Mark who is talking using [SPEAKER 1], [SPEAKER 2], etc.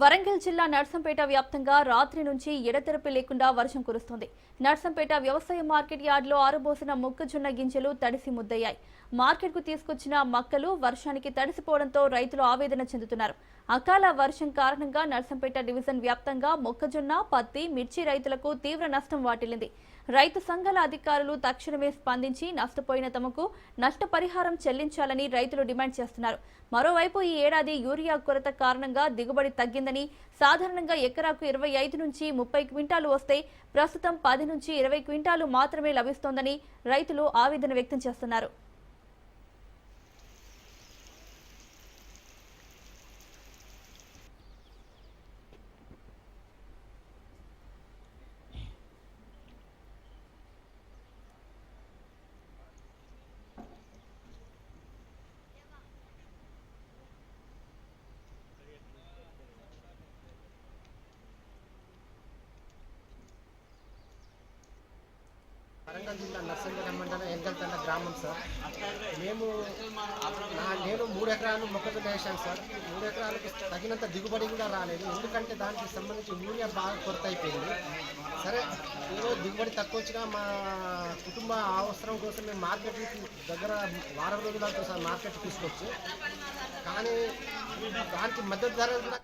[SPEAKER 1] వరంగల్ జిల్లా నర్సంపేట వ్యాప్తంగా రాత్రి నుంచి ఎడతెరపి లేకుండా వర్షం కురుస్తుంది. నర్సంపేట వ్యవసాయ మార్కెట్ యార్డులో ఆరబోసిన మొక్కజొన్న గింజలు తడిసి ముద్దయ్యాయి. మార్కెట్కు తీసుకొచ్చిన మక్కలు వర్షానికి తడిసిపోవడంతో రైతులు ఆవేదన చెందుతున్నారు. అకాల వర్షం కారణంగా నర్సంపేట డివిజన్ వ్యాప్తంగా మొక్కజొన్న పత్తి మిర్చి రైతులకు తీవ్ర నష్టం వాటిల్లింది. రైతు సంఘాల అధికారులు తక్షణమే స్పందించి నష్టపోయిన తమకు నష్టపరిహారం చెల్లించాలని రైతులు డిమాండ్ చేస్తున్నారు. మరోవైపు ఈ ఏడాది యూరియా కొరత కారణంగా దిగుబడి పెరిగిందని సాధారణంగా ఎకరాకు ఇరవై ఐదు నుంచి ముప్పై క్వింటాలు వస్తే ప్రస్తుతం పది నుంచి ఇరవై క్వింటాలు మాత్రమే లభిస్తోందని రైతులు ఆవేదన వ్యక్తం చేస్తున్నారు.
[SPEAKER 2] వరంగల్ జిల్లా నర్సంపేట మండలం ఎంగల్తండ గ్రామం సార్. మేము నేను మూడు ఎకరాలు మొక్కజొన్న వేసాను సార్. మూడు ఎకరాలకు తగినంత దిగుబడి కూడా రాలేదు. ఎందుకంటే దానికి సంబంధించి యూరియా బాగా కొరత అయిపోయింది. సరే ఈరోజు దిగుబడి తక్కువ వచ్చినా మా కుటుంబ అవసరం కోసం మేము మార్కెట్కి దగ్గర వారం రోజులు సార్ మార్కెట్ తీసుకొచ్చి కానీ దానికి మద్దతు ధర కూడా